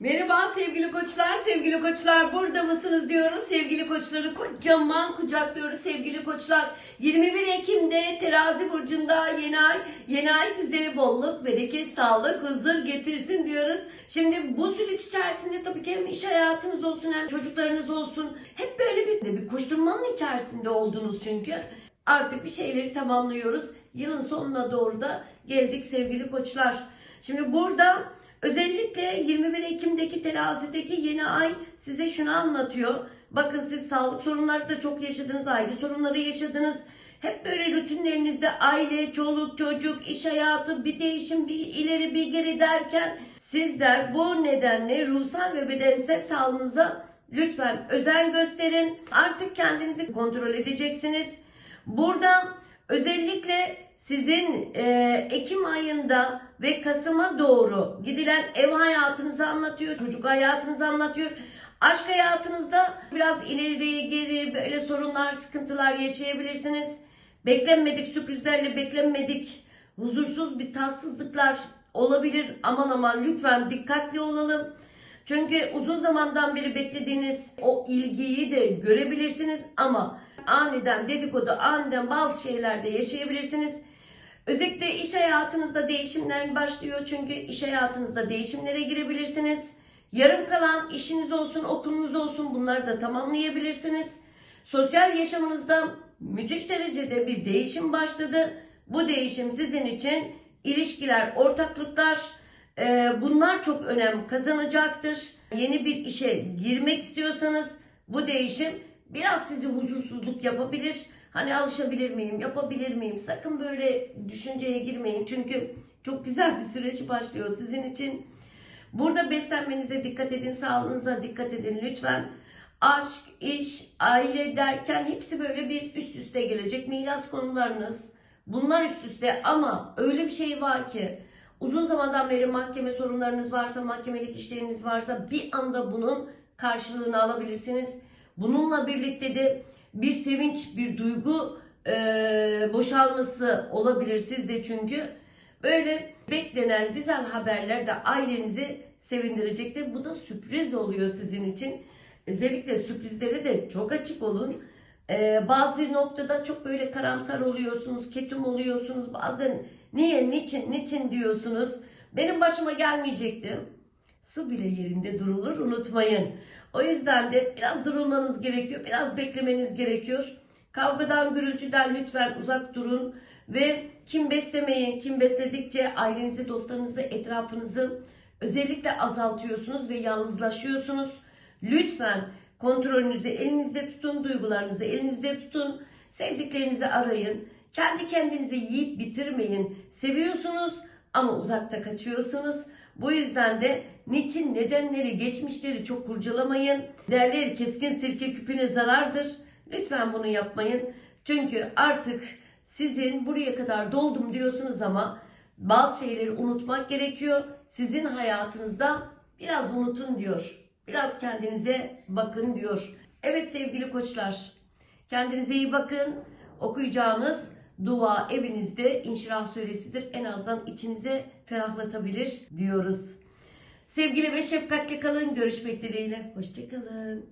Merhaba sevgili koçlar, sevgili koçlar burada mısınız diyoruz. Sevgili koçları kocaman kucaklıyoruz sevgili koçlar. 21 Ekim'de terazi burcunda yeni ay, yeni ay sizlere bolluk, bereket, sağlık, huzur getirsin diyoruz. Şimdi bu süreç içerisinde tabii ki hem iş hayatınız olsun hem çocuklarınız olsun. Hep böyle bir, bir koşturmanın içerisinde oldunuz çünkü. Artık bir şeyleri tamamlıyoruz. Yılın sonuna doğru da geldik sevgili koçlar. Şimdi burada özellikle 21 Ekim'deki terazideki yeni ay size şunu anlatıyor. Bakın siz sağlık sorunları da çok yaşadınız, aile sorunları yaşadınız. Hep böyle rutinlerinizde aile, çoluk, çocuk, iş hayatı, bir değişim, bir ileri bir geri derken sizler bu nedenle ruhsal ve bedensel sağlığınıza lütfen özen gösterin. Artık kendinizi kontrol edeceksiniz. Burada özellikle sizin e, Ekim ayında ve Kasım'a doğru gidilen ev hayatınızı anlatıyor, çocuk hayatınızı anlatıyor. Aşk hayatınızda biraz ileri geri böyle sorunlar, sıkıntılar yaşayabilirsiniz. Beklenmedik sürprizlerle beklenmedik huzursuz bir tatsızlıklar olabilir. Aman aman lütfen dikkatli olalım. Çünkü uzun zamandan beri beklediğiniz o ilgiyi de görebilirsiniz ama aniden dedikodu, aniden bazı şeylerde yaşayabilirsiniz. Özellikle iş hayatınızda değişimler başlıyor çünkü iş hayatınızda değişimlere girebilirsiniz. Yarım kalan işiniz olsun, okulunuz olsun bunları da tamamlayabilirsiniz. Sosyal yaşamınızda müthiş derecede bir değişim başladı. Bu değişim sizin için ilişkiler, ortaklıklar, e, bunlar çok önem kazanacaktır. Yeni bir işe girmek istiyorsanız bu değişim biraz sizi huzursuzluk yapabilir. Hani alışabilir miyim, yapabilir miyim? Sakın böyle düşünceye girmeyin. Çünkü çok güzel bir süreç başlıyor sizin için. Burada beslenmenize dikkat edin, sağlığınıza dikkat edin lütfen. Aşk, iş, aile derken hepsi böyle bir üst üste gelecek. Miras konularınız bunlar üst üste ama öyle bir şey var ki uzun zamandan beri mahkeme sorunlarınız varsa, mahkemelik işleriniz varsa bir anda bunun karşılığını alabilirsiniz. Bununla birlikte de bir sevinç, bir duygu eee, boşalması olabilir sizde çünkü. Böyle beklenen güzel haberler de ailenizi sevindirecektir. Bu da sürpriz oluyor sizin için. Özellikle sürprizlere de çok açık olun. Ee, bazı noktada çok böyle karamsar oluyorsunuz, ketum oluyorsunuz. Bazen niye, niçin, niçin diyorsunuz. Benim başıma gelmeyecekti. Su bile yerinde durulur unutmayın. O yüzden de biraz durulmanız gerekiyor, biraz beklemeniz gerekiyor. Kavgadan, gürültüden lütfen uzak durun ve kim beslemeyin, kim besledikçe ailenizi, dostlarınızı, etrafınızı özellikle azaltıyorsunuz ve yalnızlaşıyorsunuz. Lütfen kontrolünüzü elinizde tutun, duygularınızı elinizde tutun, sevdiklerinizi arayın. Kendi kendinize yiyip bitirmeyin. Seviyorsunuz ama uzakta kaçıyorsunuz. Bu yüzden de niçin nedenleri, geçmişleri çok kurcalamayın. Derler keskin sirke küpüne zarardır. Lütfen bunu yapmayın. Çünkü artık sizin buraya kadar doldum diyorsunuz ama bazı şeyleri unutmak gerekiyor. Sizin hayatınızda biraz unutun diyor. Biraz kendinize bakın diyor. Evet sevgili koçlar. Kendinize iyi bakın. Okuyacağınız dua evinizde İnşirah suresidir. En azından içinize ferahlatabilir diyoruz. Sevgili ve şefkatle kalın. Görüşmek dileğiyle. Hoşçakalın.